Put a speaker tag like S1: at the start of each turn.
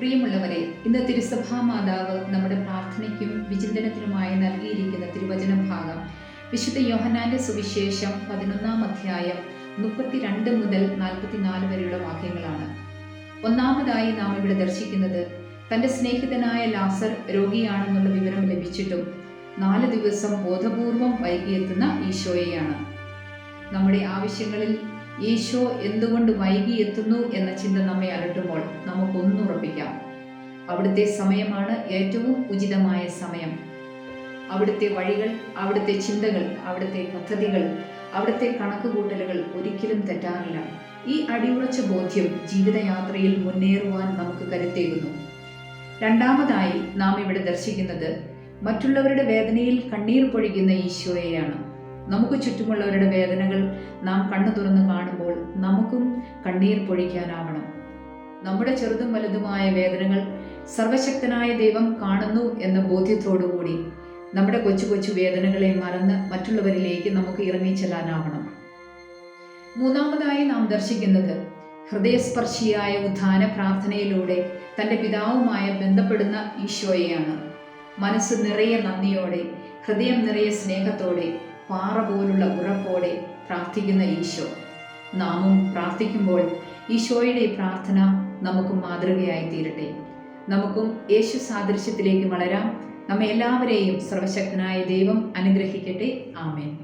S1: പ്രിയമുള്ളവരെ ഇന്ന് തിരുസഭാ മാതാവ് നമ്മുടെ പ്രാർത്ഥനയ്ക്കും വിചിന്തനത്തിനുമായി നൽകിയിരിക്കുന്ന തിരുവചന ഭാഗം വിശുദ്ധ യോഹനാന്റെ സുവിശേഷം പതിനൊന്നാം അധ്യായം മുപ്പത്തിരണ്ട് മുതൽ നാൽപ്പത്തിനാല് വരെയുള്ള വാക്യങ്ങളാണ്. ഒന്നാമതായി നാം ഇവിടെ ദർശിക്കുന്നത് തന്റെ സ്നേഹിതനായ ലാസർ രോഗിയാണെന്നുള്ള വിവരം ലഭിച്ചിട്ടും നാല് ദിവസം ബോധപൂർവം വൈകിയെത്തുന്ന ഈശോയെയാണ്. നമ്മുടെ ആവശ്യങ്ങളിൽ ഈശോ എന്തുകൊണ്ട് വൈകി എത്തുന്നു എന്ന ചിന്ത നമ്മെ അലട്ടുമ്പോൾ നമുക്കൊന്നുറപ്പിക്കാം അവിടുത്തെ സമയമാണ് ഏറ്റവും ഉചിതമായ സമയം. അവിടുത്തെ വഴികൾ അവിടുത്തെ ചിന്തകൾ അവിടുത്തെ പദ്ധതികൾ അവിടുത്തെ കണക്കുകൂട്ടലുകൾ ഒരിക്കലും തെറ്റാറില്ല. ഈ അടിയുറച്ച ബോധ്യം ജീവിതയാത്രയിൽ മുന്നേറുവാൻ നമുക്ക് കരുത്തേകുന്നു. രണ്ടാമതായി നാം ഇവിടെ ദർശിക്കുന്നത് മറ്റുള്ളവരുടെ വേദനയിൽ കണ്ണീർ പൊഴിക്കുന്ന ഈശോയെയാണ്. നമുക്ക് ചുറ്റുമുള്ളവരുടെ വേദനകൾ നാം കണ്ണു തുറന്ന് നമുക്കും കണ്ണീർ പൊഴിക്കാനാവണം. നമ്മുടെ ചെറുതും വലുതുമായ വേദനകൾ സർവശക്തനായ ദൈവം കാണുന്നു എന്ന ബോധ്യത്തോടുകൂടി നമ്മുടെ കൊച്ചു കൊച്ചു വേദനകളെ മറന്ന് മറ്റുള്ളവരിലേക്ക് നമുക്ക് ഇറങ്ങിച്ചെല്ലാനാവണം. മൂന്നാമതായി നാം ദർശിക്കുന്നത് ഹൃദയസ്പർശിയായ ഉദ്ധാന പ്രാർത്ഥനയിലൂടെ തന്റെ പിതാവുമായി ബന്ധപ്പെടുന്ന ഈശോയെയാണ്. മനസ്സ് നിറയെ നന്ദിയോടെ ഹൃദയം നിറയെ സ്നേഹത്തോടെ പാറ പോലുള്ള ഉറപ്പോടെ പ്രാർത്ഥിക്കുന്ന ഈശോ. നാമും പ്രാർത്ഥിക്കുമ്പോൾ ഈശോയുടെ പ്രാർത്ഥന നമുക്കും മാതൃകയായി തീരട്ടെ. നമുക്കും യേശു സാദൃശ്യത്തിലേക്ക് വളരാം. നമ്മെ എല്ലാവരെയും സർവശക്തനായ ദൈവം അനുഗ്രഹിക്കട്ടെ. ആമേൻ.